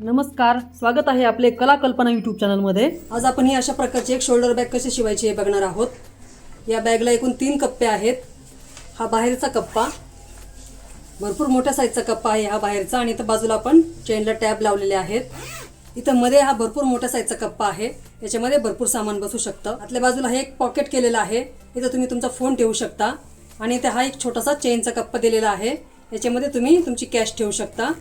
नमस्कार स्वागत आहे आपले कला कल्पना युट्यूब चॅनलमध्ये आज आपण ही अशा प्रकारची एक शोल्डर बॅग कशी शिवायची हे बघणार आहोत. या बॅगला एकूण तीन कप्पे आहेत. हा बाहेरचा कप्पा. भरपूर मोठ्या साईजचा कप्पा आहे हा बाहेरचा आणि इथं बाजूला आपण चेनला टॅब लावलेले आहेत. इथं मध्ये हा भरपूर मोठ्या साईजचा कप्पा आहे. याच्यामध्ये भरपूर सामान बसू शकतं. आतल्या बाजूला हे एक पॉकेट केलेलं आहे. इथं तुम्ही तुमचा फोन ठेवू शकता. आणि इथे हा एक छोटासा चेनचा कप्पा दिलेला आहे. याच्यामध्ये तुम्ही तुमची कॅश ठेवू शकता.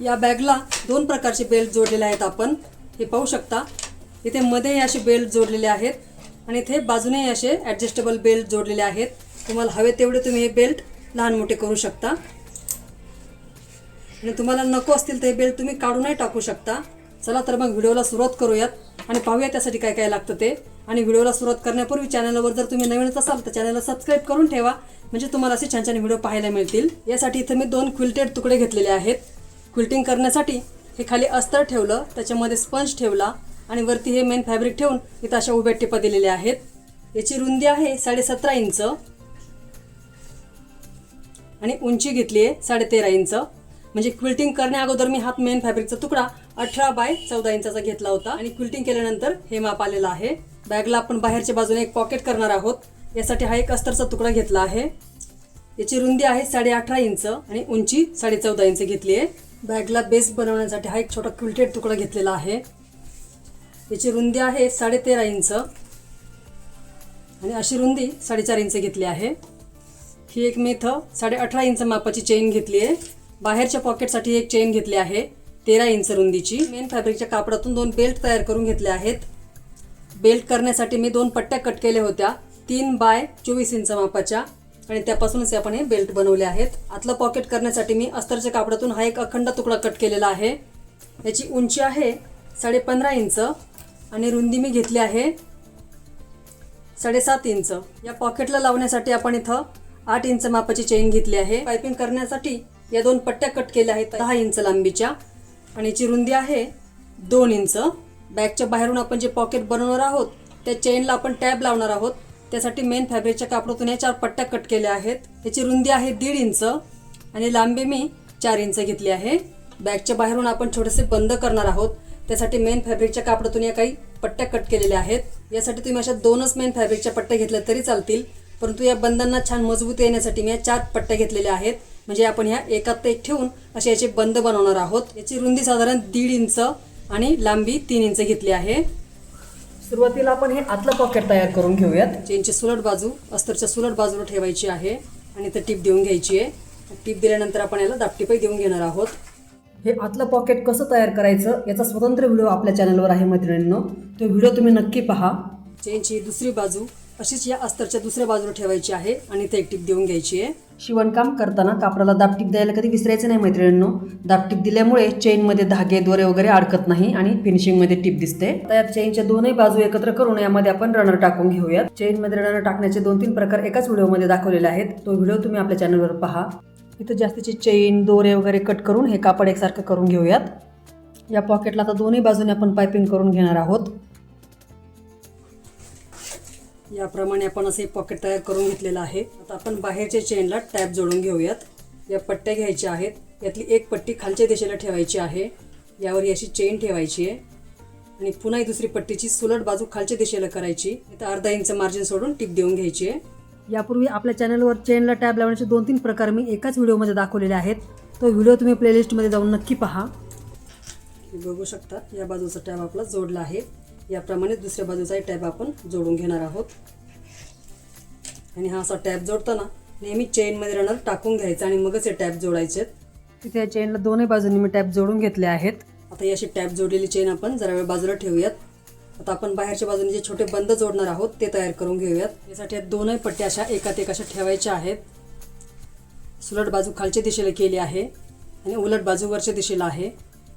या बॅगला दोन प्रकारचे बेल्ट जोडलेले आहेत आपण. हे पाहू शकता. इथे मध्ये असे बेल्ट जोडलेले आहेत आणि इथे बाजूने असे ॲडजस्टेबल बेल्ट जोडलेले आहेत. तुम्हाला हवे तेवढे तुम्ही हे बेल्ट लहान मोठे करू शकता. आणि तुम्हाला नको असतील तर हे बेल्ट तुम्ही काढूनही टाकू शकता. चला तर मग व्हिडिओला सुरुवात करूयात आणि पाहूया त्यासाठी काय काय लागतं ते. आणि व्हिडिओला सुरुवात करण्यापूर्वी चॅनलवर जर तुम्ही नवीनच असाल तर चॅनलला सबस्क्राईब करून ठेवा. म्हणजे तुम्हाला असे छान छान व्हिडिओ पाहायला मिळतील. यासाठी इथं मी दोन क्विल्टेड तुकडे घेतलेले आहेत. क्विल्टिंग करण्यासाठी हे खाली अस्तर ठेवलं त्याच्यामध्ये स्पंज ठेवला आणि वरती हे मेन फॅब्रिक ठेवून इथं अशा उभ्या टिपा दिलेल्या आहेत. याची रुंदी आहे साडेसतरा इंच आणि उंची घेतली आहे साडेतेरा इंच. म्हणजे क्विल्टिंग करण्या अगोदर मी हात मेन फॅब्रिकचा तुकडा अठरा बाय चौदा इंचाचा घेतला होता आणि क्विल्टिंग केल्यानंतर हे माप आलेलं आहे. बॅगला आपण बाहेरच्या बाजूने एक पॉकेट करणार आहोत. यासाठी हा एक अस्तरचा तुकडा घेतला आहे. याची रुंदी आहे साडे अठरा इंच आणि उंची साडे चौदा इंच घेतली आहे. बॅगला बेस बनवण्यासाठी हा एक छोटा क्विल्टेड तुकडा घेतलेला आहे. याची रुंदी आहे साडेतेरा इंच. आणि अशी रुंदी साडेचार इंच घेतली आहे. ही एक मी इथं साडे अठरा इंच मापाची चेन घेतली आहे. बाहेरच्या पॉकेटसाठी एक चेन घेतली आहे तेरा इंच रुंदीची. मेन फॅब्रिकच्या कापडातून दोन बेल्ट तयार करून घेतले आहेत. बेल्ट करण्यासाठी मी दोन पट्ट्या कट केल्या होत्या तीन बाय चोवीस इंच मापाच्या. आणि त्यापासूनच आपण हे बेल्ट बनवले आहेत. आतलं पॉकेट करण्यासाठी मी अस्तरच्या कापडातून हा एक अखंड तुकडा कट केलेला आहे. याची उंची आहे साडे पंधरा इंच आणि रुंदी मी घेतली आहे साडेसात इंच. या पॉकेटला लावण्यासाठी आपण इथं आठ इंच मापाची चेन घेतली आहे. पायपिंग करण्यासाठी या दोन पट्ट्या कट केल्या आहेत दहा इंच लांबीच्या. आणि याची रुंदी आहे दोन इंच. बॅगच्या बाहेरून आपण जे पॉकेट बनवणार आहोत त्या चेनला आपण टॅब लावणार आहोत. त्यासाठी मेन फॅब्रिकच्या कापडातून या चार पट्ट्या कट केल्या आहेत. याची रुंदी आहे दीड इंच आणि लांबी मी चार इंच घेतली आहे. बॅगच्या बाहेरून आपण छोटेसे बंद करणार आहोत. त्यासाठी मेन फॅब्रिकच्या कापडातून या काही पट्ट्या कट केलेल्या आहेत. यासाठी तुम्ही अशा दोनच मेन फॅब्रिकच्या पट्ट्या घेतल्या तरी चालतील. परंतु या बंदांना छान मजबूत येण्यासाठी मी या चार पट्ट्या घेतलेल्या आहेत. म्हणजे आपण ह्या एकात एक ठेवून असे याचे बंद बनवणार आहोत. याची रुंदी साधारण दीड इंच आणि लांबी तीन इंच घेतली आहे. सुरुवातीला आपण हे आतलं पॉकेट तयार करून घेऊयात. चेनची सुलट बाजू अस्तरच्या सुलट बाजूला ठेवायची आहे आणि इथं टीप देऊन घ्यायची आहे. टीप दिल्यानंतर आपण याला दापटीपही देऊन घेणार आहोत. हे आतलं पॉकेट कसं तयार करायचं याचा स्वतंत्र व्हिडिओ आपल्या चॅनलवर आहे मैत्रिणींनो. तो व्हिडिओ तुम्ही नक्की पहा. चेनची दुसरी बाजू अशीच या अस्तरच्या दुसऱ्या बाजूला ठेवायची आहे आणि ते एक टीप देऊन घ्यायची आहे. शिवणकाम करताना कापडाला दापटीप द्यायला कधी विसरायचं नाही मैत्रिणींनो. दापटीप दिल्यामुळे चेनमध्ये धागे दोरे वगैरे अडकत नाही आणि फिनिशिंगमध्ये टीप दिसते. आता या चेनच्या दोनही बाजू एकत्र करून यामध्ये आपण रनर टाकून घेऊयात. चेनमध्ये रनर टाकण्याचे दोन तीन प्रकार एकाच व्हिडिओमध्ये दाखवलेले आहेत. तो व्हिडिओ तुम्ही आपल्या चॅनलवर पहा. इथं जास्तीचे चेन दोरे वगैरे कट करून हे कापड एकसारखं करून घेऊयात. या पॉकेटला आता दोन्ही बाजूने आपण पायपिंग करून घेणार आहोत. याप्रमाणे आपण असे पॉकेट तयार करून घेतलेलं आहे. आता आपण बाहेरच्या चेनला टॅप जोडून घेऊयात. या पट्ट्या घ्यायच्या आहेत. यातली एक पट्टी खालच्या दिशेला ठेवायची आहे. यावर अशी चेन ठेवायची आहे. आणि पुन्हा ही दुसरी पट्टीची सुलट बाजू खालच्या दिशेला करायची. इथं अर्धा इंच मार्जिन सोडून टिप देऊन घ्यायची आहे. यापूर्वी आपल्या चॅनलवर चेनला टॅब लावण्याचे दोन तीन प्रकार मी एकाच व्हिडिओमध्ये दाखवलेले आहेत. तो व्हिडिओ तुम्ही प्लेलिस्टमध्ये जाऊन नक्की पहा. बघू शकता या बाजूचा टॅब आपला जोडला आहे. याप्रमाणे दुसऱ्या बाजूचाही टॅब आपण जोडून घेणार आहोत. आणि हा असा टॅब जोडताना नेहमी चेनमध्ये रनर टाकून घ्यायचा आणि मगच हे टॅब जोडायचे तिथे या चेनला दोन्ही बाजूंनी मी टॅब जोडून घेतले आहेत. आता ही अशी टॅब जोडलेली चेन आपण जरा वेळ बाजूला ठेवूयात. आता आपण बाहेरच्या बाजूने जे छोटे बंद जोडणार आहोत ते तयार करून घेऊयात. यासाठी दोनही पट्ट्या अशा एकात एक अशा ठेवायच्या आहेत. सुलट बाजू खालच्या दिशेला केली आहे आणि उलट बाजू वरच्या दिशेला आहे.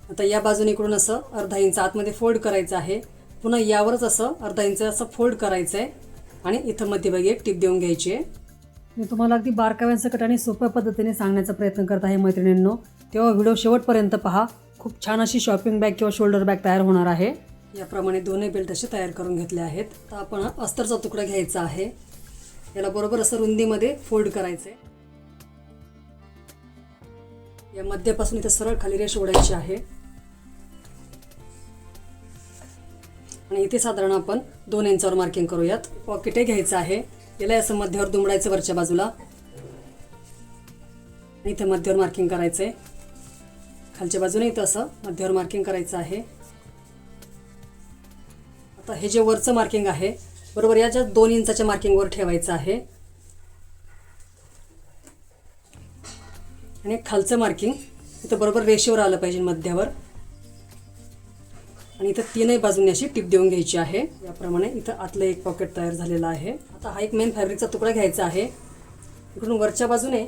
आता या बाजूने इकडून असं अर्धा इंच आतमध्ये फोल्ड करायचं आहे. पुन्हा यावरच असं अर्धा इंच असं फोल्ड करायचं आहे आणि इथं मध्यभागी एक टिप देऊन घ्यायची आहे. मी तुम्हाला अगदी बारकाव्यांसकट आणि सोप्या पद्धतीने सांगण्याचा प्रयत्न करत आहे मैत्रिणींनो. तेव्हा व्हिडिओ शेवटपर्यंत पहा. खूप छान अशी शॉपिंग बॅग किंवा शोल्डर बॅग तयार होणार आहे. याप्रमाणे दोन्ही बेल्ट असे तयार करून घेतले आहेत. तर आपण अस्तरचा तुकडा घ्यायचा आहे. याला बरोबर असं रुंदीमध्ये फोल्ड करायचं आहे या मध्यापासून इथे सरळ खाली रेष ओढायची आहे. आणि इथे साधारण आपण दोन इंचावर मार्किंग करूयात. पॉकेट घ्यायचं आहे. याला असं मध्यावर दुमडायचं वरच्या बाजूला. आणि इथे मध्यावर मार्किंग करायचं आहे खालच्या बाजूने इथं असं मध्यावर मार्किंग करायचं आहे. आता हे जे वरचं मार्किंग आहे बरोबर या ज्या दोन इंचाच्या मार्किंगवर ठेवायचं आहे. आणि खालचं मार्किंग इथं बरोबर रेषेवर आलं पाहिजे मध्यावर. आणि इथं तीनही बाजूंनी अशी टिप देऊन घ्यायची आहे. याप्रमाणे इथं आतलं एक पॉकेट तयार झालेलं आहे. आता हा एक मेन फॅब्रिकचा तुकडा घ्यायचा आहे. इकडून वरच्या बाजूने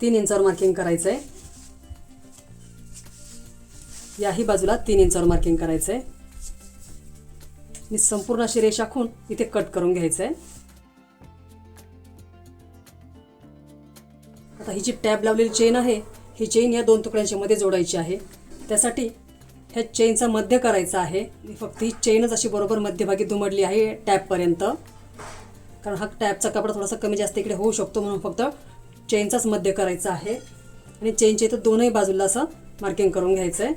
तीन इंचावर मार्किंग करायचं आहे याही बाजूला तीन इंचावर मार्किंग करायचं आहे आणि संपूर्ण अशी रेष आखून इथे कट करून घ्यायचं आहे आता ही जी टॅब लावलेली चेन आहे ही चेन या दोन तुकड्यांच्या मध्ये जोडायची आहे. त्यासाठी ह्या चेनचा मध्य करायचा आहे. फक्त ही चेनच अशी बरोबर मध्यभागी दुमडली आहे टॅबपर्यंत कारण हा टॅबचा कपडा थोडासा कमी जास्त इकडे होऊ शकतो म्हणून फक्त चेनचाच मध्य करायचा आहे. आणि चेनच्या इथं दोनही बाजूला असं मार्किंग करून घ्यायचं आहे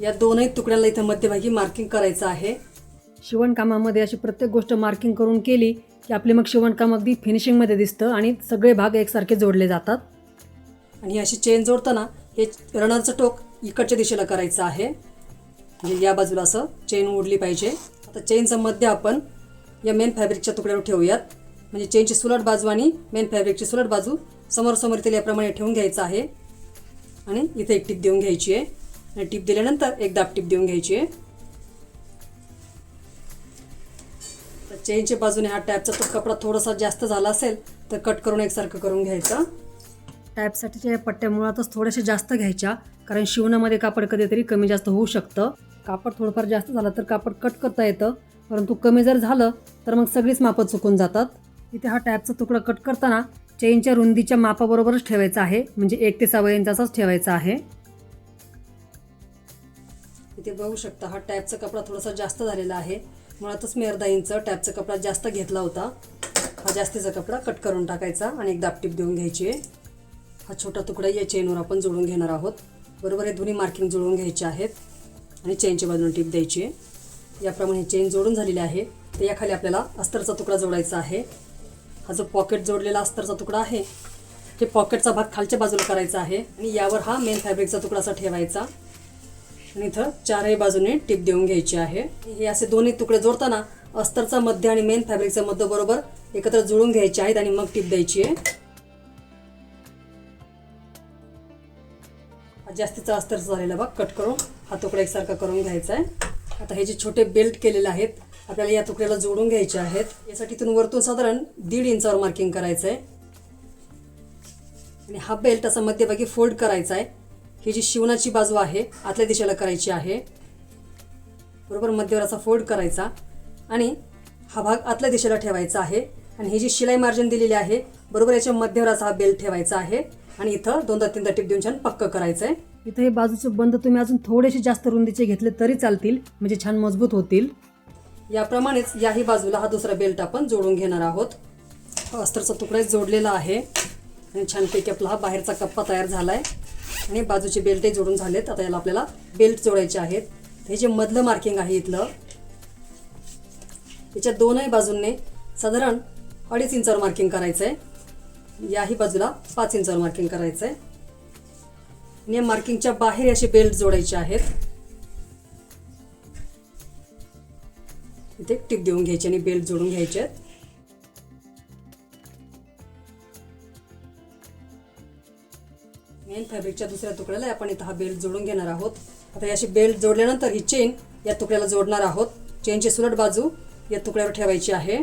या दोनही तुकड्याला इथं मध्यभागी मार्किंग करायचं आहे. शिवणकामामध्ये अशी प्रत्येक गोष्ट मार्किंग करून केली की आपले मग शिवणकाम अगदी फिनिशिंगमध्ये दिसतं आणि सगळे भाग एकसारखे जोडले जातात. आणि ही अशी चेन जोडताना हे रनरचं टोक इकडच्या दिशेला करायचं आहे. म्हणजे या बाजूला असं चेन ओढली पाहिजे. आता चेनचं मध्य आपण या मेन फॅब्रिकच्या तुकड्यावर ठेवूयात. म्हणजे चेनची सुलट बाजू आणि मेन फॅब्रिकची सुलट बाजू समोर समोर इथे याप्रमाणे ठेवून घ्यायचं आहे. आणि इथे एक टीप देऊन घ्यायची आहे. आणि टीप दिल्यानंतर एक दाब टीप देऊन घ्यायची आहे. तर चेनच्या बाजूने हा टॅपचा तो कपडा थोडासा जास्त झाला असेल तर कट करून एकसारखं करून घ्यायचं. टॅपसाठीच्या या पट्ट्या मुळातच थोड्याशा जास्त घ्यायच्या कारण शिवणामध्ये कापड कधीतरी कमी जास्त होऊ शकतं. कापड थोडंफार जास्त झालं तर कापड कट करता येतं परंतु कमी जर झालं तर मग सगळीच मापं चुकून जातात. इथे हा टॅपचा तुकडा कट करताना चेनच्या रुंदीच्या मापाबरोबरच ठेवायचा आहे म्हणजे एक ते सव्वा इंचाचाच ठेवायचा आहे. इथे बघू शकता हा टॅपचा कपडा थोडासा जास्त झालेला आहे. मुळातच मी अर्धा इंच टॅपचा कपडा जास्त घेतला होता. हा जास्तीचा कपडा कट करून टाकायचा आणि एक दापटीप देऊन घ्यायची आहे. हा छोटा तुकडा या चेनवर आपण जोडून घेणार आहोत. बरोबर हे दोन्ही मार्किंग जोडून घ्यायचे आहेत. आणि चेनच्या बाजूने टीप द्यायची आहे. याप्रमाणे चेन जोडून झालेली आहे. तर याखाली आपल्याला अस्तरचा तुकडा जोडायचा आहे. हा जो पॉकेट जोडलेला अस्तरचा तुकडा आहे हे पॉकेटचा भाग खालच्या बाजूला करायचा आहे. आणि यावर हा मेन फॅब्रिकचा तुकडा असा ठेवायचा. आणि इथं चारही बाजूने टीप देऊन घ्यायची आहे. हे असे दोन्ही तुकडे जोडताना अस्तरचा मध्य आणि मेन फॅब्रिकचा मध्य बरोबर एकत्र जुळून घ्यायचे आहेत आणि मग टीप द्यायची आहे. जास्तीचा अस्तरचा झालेला भाग कट करून. हा तुकडा एकसारखा करून घ्यायचा आहे. आता हे जे छोटे बेल्ट केलेले आहेत आपल्याला या तुकड्याला जोडून घ्यायचे आहेत. यासाठी इथून वरतून साधारण दीड इंचावर मार्किंग करायचं आहे आणि हा बेल्ट असा मध्यभागी फोल्ड करायचा आहे. ही जी शिवणाची बाजू आहे आतल्या दिशेला करायची आहे. बरोबर मध्यवर असा फोल्ड करायचा. आणि हा भाग आतल्या दिशेला ठेवायचा आहे. आणि ही जी शिलाई मार्जिन दिलेली आहे बरोबर याच्या मध्यवर असा हा बेल्ट ठेवायचा आहे. आणि इथं दोनदा तीनदा टिप देऊन छान पक्क करायचं आहे इथं हे बाजूचे बंद तुम्ही अजून थोडेसे जास्त रुंदीचे घेतले तरी चालतील म्हणजे छान मजबूत होतील. याप्रमाणेच याही बाजूला हा दुसरा बेल्ट आपण जोडून घेणार आहोत. अस्तरचा तुकडा जोडलेला आहे. आणि छानपैकी आपला हा बाहेरचा कप्पा तयार झाला आहे आणि बाजूचे बेल्टही जोडून झालेत. आता याला आपल्याला बेल्ट जोडायचे आहेत. हे जे मधलं मार्किंग आहे इथलं याच्या दोनही बाजूंनी साधारण अडीच इंचावर मार्किंग करायचं आहे याही बाजूला पाच इंचावर मार्किंग करायचं आहे ने मार्किंगच्या बाहेर असे बेल्ट जोडायचे आहेत. इथे टिप देऊन घ्यायची आणि बेल्ट जोडून घ्यायचे आहेत. मेन फॅब्रिकच्या दुसऱ्या तुकड्याला आपण इथं हा बेल्ट जोडून घेणार आहोत. आता याशी बेल्ट जोडल्यानंतर ही चेन या तुकड्याला जोडणार आहोत. चेनची सुलट बाजू या तुकड्यावर ठेवायची आहे.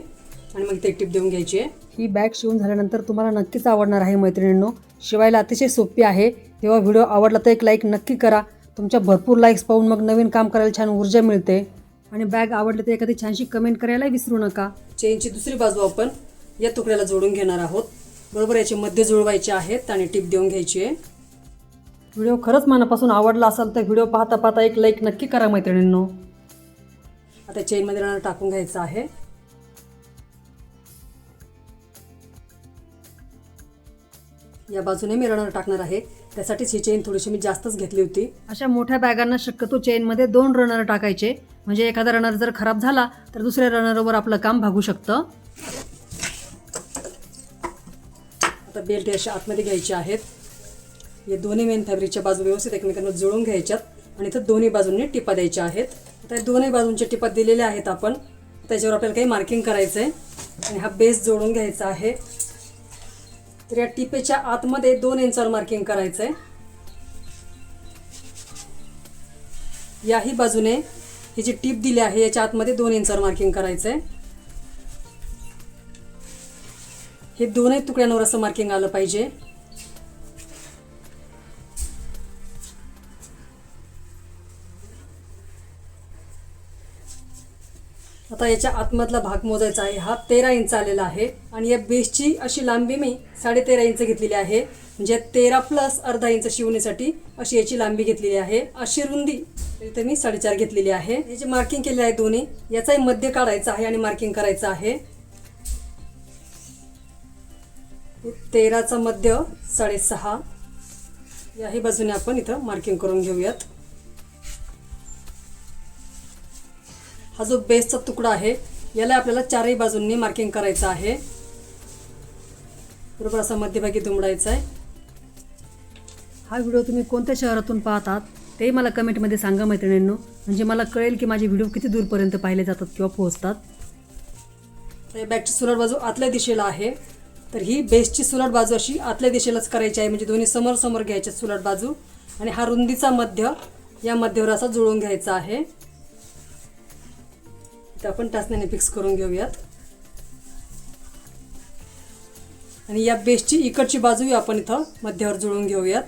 आणि मग इथे एक टिप देऊन घ्यायची आहे. ही बॅग शिवून झाल्यानंतर तुम्हाला नक्कीच आवडणार आहे मैत्रिणींनो. शिवायला अतिशय सोपी आहे. तेव्हा व्हिडिओ आवडला तर एक लाईक नक्की करा. तुमच्या भरपूर लाईक्स पाहून मग नवीन काम करायला छान ऊर्जा मिळते. आणि बॅग आवडली तर एखादी छानशी कमेंट करायला विसरू नका. चेनची दुसरी बाजू आपण या तुकड्याला जोडून घेणार आहोत. बरोबर याचे मध्ये जुळवायचे आहेत आणि टिप देऊन घ्यायची आहे. व्हिडिओ खरंच मनापासून आवडला असाल तर व्हिडिओ पाहता पाहता एक लाईक नक्की करा मैत्रिणींनो. आता चेनमध्ये राहणार टाकून घ्यायचं आहे. या बाजूने मी रनर टाकणार आहे. त्यासाठीच ही चेन थोडीशी मी जास्तच घेतली होती. अशा मोठ्या बॅगांना शक्यतो चेनमध्ये दोन रनर टाकायचे. म्हणजे एखादा रनर जर खराब झाला तर दुसऱ्या रनरवर आपलं काम भागू शकतं. आता बेल्ट अशा आतमध्ये घ्यायचे आहेत. या दोन्ही मेन फॅब्रिकच्या बाजू व्यवस्थित एकमेकांना जुळून घ्यायच्यात. आणि इथं दोन्ही बाजूंनी टिपा द्यायच्या आहेत. आता दोन्ही बाजूंच्या टिपा दिलेल्या आहेत आपण. त्याच्यावर आपल्याला काही मार्किंग करायचं आहे आणि हा बेस जोडून घ्यायचा आहे. तर या टिपेच्या आतमध्ये दोन इंचावर मार्किंग करायचं आहे याही बाजूने ही जी टीप दिली आहे याच्या आतमध्ये दोन इंचावर मार्किंग करायचं आहे हे दोनही तुकड्यांवर असं मार्किंग आलं पाहिजे. आता याच्या आतमधला भाग मोजायचा आहे. हा तेरा इंच आलेला आहे आणि या बेसची अशी लांबी मी साडेतेरा इंच घेतलेली आहे. म्हणजे तेरा प्लस अर्धा इंच शिवणीसाठी अशी याची लांबी घेतलेली आहे. अशी रुंदी इथे मी साडेचार घेतलेली आहे. हे जे मार्किंग केले आहे दोन्ही याचाही मध्य काढायचा आहे आणि मार्किंग करायचं आहे. तेराचा मध्य साडेसहा. याही बाजूने आपण इथं मार्किंग करून घेऊयात. हा जो बेसचा तुकडा आहे याला आपल्याला चारही बाजूंनी मार्किंग करायचं आहे. बरोबर असा मध्यभागी दुमडायचा आहे. हा व्हिडिओ तुम्ही कोणत्या शहरातून पाहतात ते मला कमेंटमध्ये सांगा मैत्रिणींनो. म्हणजे मला कळेल की माझे व्हिडिओ किती दूरपर्यंत पाहिले जातात किंवा पोहोचतात. तर या बॅगची सुलट बाजू आतल्या दिशेला आहे. तर ही बेसची सुलट बाजू अशी आतल्या दिशेलाच करायची आहे म्हणजे दोन्ही समोर समोर घ्यायच्या सुलट बाजू. आणि हा रुंदीचा मध्य या मध्यवर असा जुळवून घ्यायचा आहे. इथं आपण टाचण्याने फिक्स करून घेऊयात. आणि या बेसची इकडची बाजूही आपण इथं मध्यावर जुळवून घेऊयात.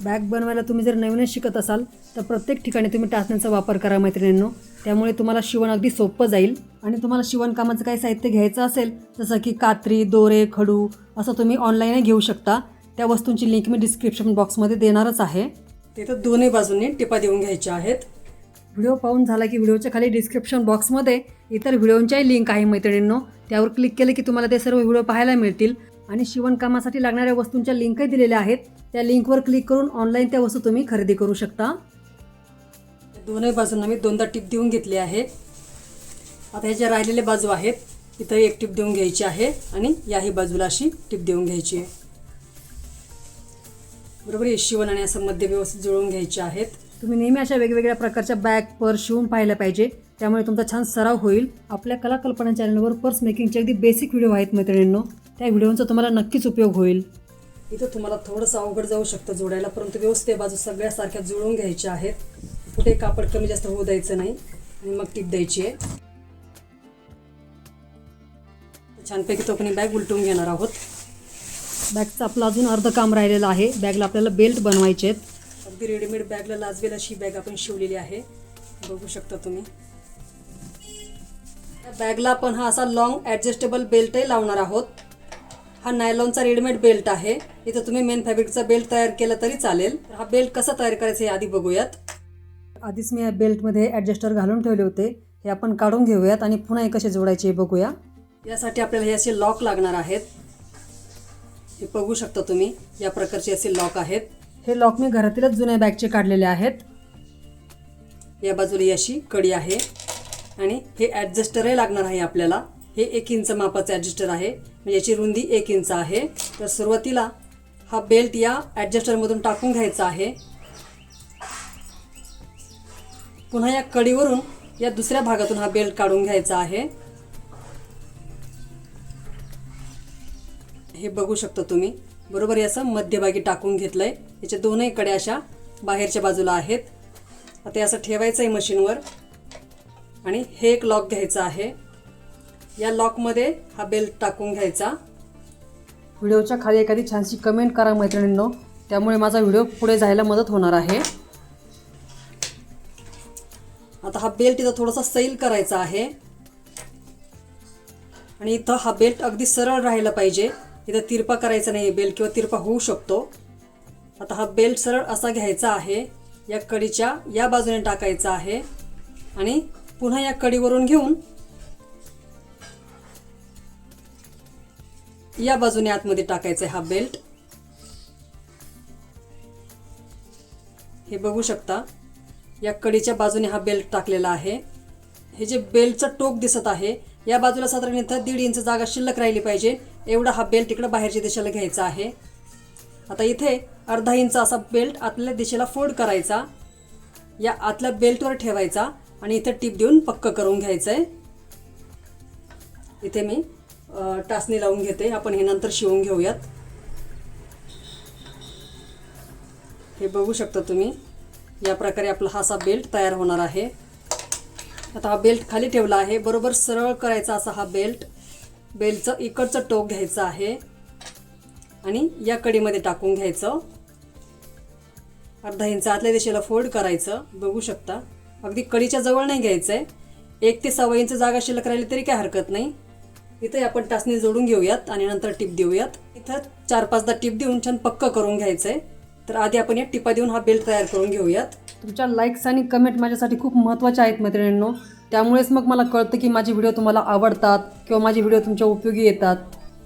बॅग बनवायला तुम्ही जर नवीनच शिकत असाल तर प्रत्येक ठिकाणी तुम्ही टाचण्यांचा वापर करा मैत्रिणींनो. त्यामुळे तुम्हाला शिवण अगदी सोपं जाईल. आणि तुम्हाला शिवणकामाचं काही साहित्य घ्यायचं असेल जसं की कात्री दोरे खडू असं तुम्ही ऑनलाईनही घेऊ शकता. त्या वस्तूंची लिंक मी डिस्क्रिप्शन बॉक्समध्ये देणारच आहे. तिथं दोन्ही बाजूंनी टिपा देऊन घ्यायच्या आहेत. व्हिडिओ पाहून झाला की व्हिडिओच्या खाली डिस्क्रिप्शन बॉक्समध्ये इतर व्हिडिओंच्याही लिंक आहे मैत्रिणींनो. त्यावर क्लिक केलं की तुम्हाला ते सर्व व्हिडिओ पाहायला मिळतील. आणि शिवणकामासाठी लागणाऱ्या वस्तूंच्या लिंकही दिलेल्या आहेत. त्या लिंकवर क्लिक करून ऑनलाईन त्या वस्तू तुम्ही खरेदी करू शकता. दोनही बाजूंना मी दोनदा टिप देऊन घेतली आहे. आता ह्याच्या राहिलेल्या बाजू आहेत इथं एक टिप देऊन घ्यायची आहे आणि याही बाजूला अशी टिप देऊन घ्यायची आहे. बरोबर हे शिवण आणि असं मध्य व्यवस्थित जुळवून घ्यायचे आहेत. तुम्ही नेहमी अशा वेगवेगळ्या प्रकारच्या बॅग पर्स शिवून पाहायला पाहिजे. त्यामुळे तुमचा छान सराव होईल. आपल्या कलाकल्पना चॅनलवर पर्स मेकिंगचे अगदी बेसिक व्हिडिओ आहेत मैत्रिणींनो. त्या व्हिडिओंचा तुम्हाला नक्कीच उपयोग होईल. इथं तुम्हाला थोडंसं अवघड जाऊ शकतं जोडायला परंतु व्यवस्थित बाजू सगळ्या सारख्या जुळवून घ्यायच्या आहेत. कुठे कापड कमी जास्त होऊ द्यायचं नाही. आणि मग टीप द्यायची आहे. छानपैकी तो आपण बॅग उलटून घेणार आहोत. बॅगचं आपलं अजून अर्ध काम राहिलेलं आहे. बॅगला आपल्याला बेल्ट बनवायचे आहेत. अगदी रेडीमेड बॅगला लाजवेल अशी बॅग आपण शिवलेली आहे. बघू शकता तुम्ही. या बॅगला आपण हा असा लॉंग ॲडजस्टेबल बेल्टही लावणार आहोत. हा नायलॉनचा रेडीमेड बेल्ट आहे. इथं तुम्ही मेन फॅब्रिकचा बेल्ट तयार केला तरी चालेल. तर हा बेल्ट कसा तयार करायचा हे आधी बघूयात. आधीच मी या बेल्टमध्ये ॲडजस्टर घालून ठेवले होते. हे आपण काढून घेऊयात आणि पुन्हा हे कसे जोडायचे हे बघूया. यासाठी आपल्याला हे असे लॉक लागणार आहेत. हे बघू शकता तुम्ही या प्रकारचे असे लॉक आहेत. हे लॉक मी घरातीलच जुन्या बॅगचे काढलेले आहेत. या बाजूला अशी कडी आहे. आणि हे ॲडजस्टरही लागणार आहे आपल्याला. हे एक इंच मापाचं ॲडजस्टर आहे. म्हणजे याची रुंदी एक इंच आहे. तर सुरुवातीला हा बेल्ट या ॲडजस्टरमधून टाकून घ्यायचा आहे. पुन्हा या कडीवरून या दुसऱ्या भागातून हा बेल्ट काढून घ्यायचा आहे. हे बघू शकता तुम्ही. बरोबर याचं मध्यभागी टाकून घेतलं आहे याच्या दोनही कडे अशा बाहेरच्या बाजूला आहेत. आता असं ठेवायचं आहे मशीनवर. आणि हे एक लॉक घ्यायचं आहे. या लॉकमध्ये हा बेल्ट टाकून घ्यायचा. व्हिडिओच्या खाली एखादी छानशी कमेंट करा मैत्रिणींनो. त्यामुळे माझा व्हिडिओ पुढे जायला मदत होणार आहे. आता हा बेल्ट इथं थोडासा सैल करायचा आहे. आणि इथं हा बेल्ट अगदी सरळ राहिला पाहिजे. इथं तिरपा करायचा नाही बेल किंवा तिरपा होऊ शकतो. आता हा बेल्ट सरळ असा घ्यायचा आहे या कडीच्या या बाजूने टाकायचा आहे आणि पुन्हा या कडीवरून घेऊन या बाजूने आतमध्ये टाकायचा हा बेल्ट हे बघू शकता या कडीच्या बाजूने हा बेल्ट टाकलेला आहे. हे जे बेल्टचं टोक दिसत आहे या बाजूला साधारण इथं दीड इंच जागा शिल्लक राहिली पाहिजे. एवढा हा बेल्ट इकडं बाहेरच्या दिशेला घ्यायचा आहे. आता इथे अर्धा इंच असा बेल्ट आतल्या दिशेला फोल्ड करायचा. या आतल्या बेल्टवर ठेवायचा आणि इथे टीप देऊन पक्क करून घ्यायचं आहे इथे मी टाचणी लावून घेते. आपण हे नंतर शिवून घेऊयात. हे बघू शकता तुम्ही या प्रकारे आपला हा असा बेल्ट तयार होणार आहे. आता हा बेल्ट खाली ठेवला आहे. बरोबर सरळ करायचा असा हा बेल्ट बेलचं इकडचं टोक घ्यायचं आहे. आणि या कडीमध्ये टाकून घ्यायचं. अर्धा इंच आतल्या दिशेला फोल्ड करायचं. बघू शकता. अगदी कडीच्या जवळ नाही घ्यायचं आहे एक ते सव्वा इंच जागा शिल्लक राहिली तरी काय हरकत नाही. इथे आपण टाचणी जोडून घेऊयात आणि नंतर टिप देऊयात. इथं चार पाचदा टिप देऊन छान पक्क करून घ्यायचं आहे तर आधी आपण या टिपा देऊन हा बेल्ट तयार करून घेऊयात. तुमच्या लाईक्स आणि कमेंट माझ्यासाठी खूप महत्त्वाच्या आहेत मैत्रिणींनो. त्यामुळेच मग मला कळतं की माझे व्हिडिओ तुम्हाला आवडतात किंवा माझे व्हिडिओ तुमच्या उपयोगी येतात.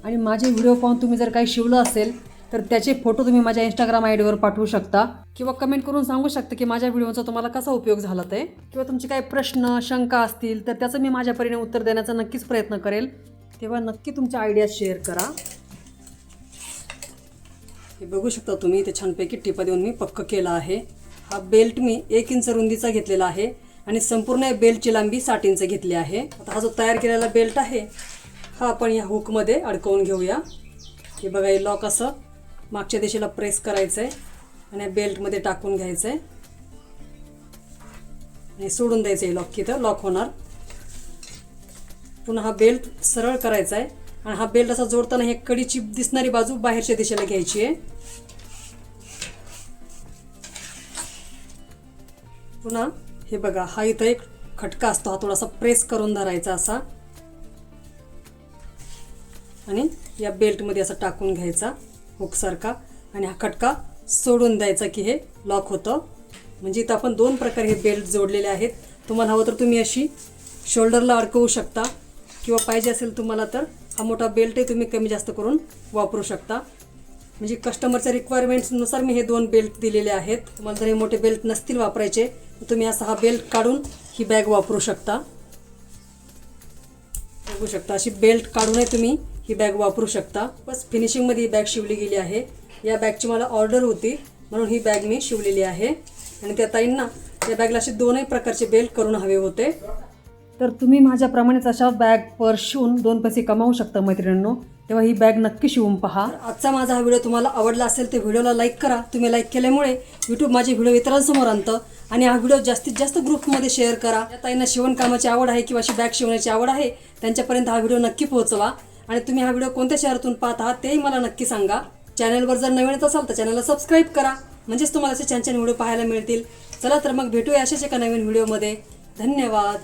आणि माझे व्हिडिओ पाहून तुम्ही जर काही शिवलं असेल तर त्याचे फोटो तुम्ही माझ्या इंस्टाग्राम आय डीवर पाठवू शकता. किंवा कमेंट करून सांगू शकता की माझ्या व्हिडिओचा तुम्हाला कसा उपयोग झाला ते. किंवा तुमचे काही प्रश्न शंका असतील तर त्याचं मी माझ्या परीने उत्तर देण्याचा नक्कीच प्रयत्न करेल. तेव्हा नक्की तुमच्या आयडिया शेअर करा. हे बघू शकता तुम्ही इथे छानपैकी टिपा देऊन मी पक्क केला आहे. हा बेल्ट मी एक इंच रुंदीचा घेतलेला आहे. आणि संपूर्ण या बेल्टची लांबी साठ इंच घेतली आहे. आता हा जो तयार केलेला बेल्ट आहे हा आपण या हुकमध्ये अडकवून घेऊया. हे बघा हे लॉक असं मागच्या दिशेला प्रेस करायचं आहे आणि या बेल्टमध्ये टाकून घ्यायचं आहे आणि सोडून द्यायचं आहे लॉक तिथं लॉक होणार. पुन्हा हा बेल्ट सरळ करायचा आहे आणि हा बेल्ट असा जोडताना हे कडीची दिसणारी बाजू बाहेरच्या दिशेला घ्यायची आहे. पुन्हा हे बघा हा इथं एक खटका असतो. हा थोडासा प्रेस करून धरायचा असा. आणि या बेल्टमध्ये असं टाकून घ्यायचा हुकसारखा. आणि हा खटका सोडून द्यायचा की हे लॉक होतं. म्हणजे इथं आपण दोन प्रकारे हे बेल्ट जोडलेले आहेत. तुम्हाला हवं तर तुम्ही अशी शोल्डरला अडकवू शकता. किंवा पाहिजे असेल तुम्हाला तर हा मोठा बेल्टही तुम्ही कमी जास्त करून वापरू शकता. म्हणजे कस्टमरच्या रिक्वायरमेंट्सनुसार मी हे दोन बेल्ट दिलेले आहेत. तुम्हाला जर हे मोठे बेल्ट नसतील वापरायचे तुम्ही असा हा बेल्ट काढून ही बॅग वापरू शकता. बघू शकता अशी बेल्ट काढूनही तुम्ही ही बॅग वापरू शकता. बस फिनिशिंगमध्ये ही बॅग शिवली गेली आहे. या बॅगची मला ऑर्डर होती म्हणून ही बॅग मी शिवलेली आहे. आणि त्या ताईंना या बॅगला असे दोनही प्रकारचे बेल्ट करून हवे होते. तर तुम्ही माझ्याप्रमाणेच अशा बॅग पर्स शिवून दोन पैसे कमावू शकता मैत्रिणींनो. तेव्हा ही बॅग नक्की शिवून पहा. आजचा माझा हा व्हिडिओ तुम्हाला आवडला असेल तर व्हिडिओला लाईक करा. तुम्ही लाईक केल्यामुळे यूट्यूब माझे व्हिडिओ इतरांसमोर आणतं आणि हा व्हिडिओ जास्तीत जास्त ग्रुपमध्ये शेअर करा. या ताईंना शिवणकामाची आवड आहे किंवा अशी बॅग शिवण्याची आवड आहे त्यांच्यापर्यंत हा व्हिडिओ नक्की पोहोचवा. आणि तुम्ही हा व्हिडिओ कोणत्या शहरातून पाहत आहात तेही मला नक्की सांगा. चॅनलवर जर नवीनच असाल तर चॅनलला सबस्क्राईब करा. म्हणजेच तुम्हाला असे छान छान व्हिडिओ पाहायला मिळतील. चला तर मग भेटूया अशाच एका नवीन व्हिडिओमध्ये धन्यवाद.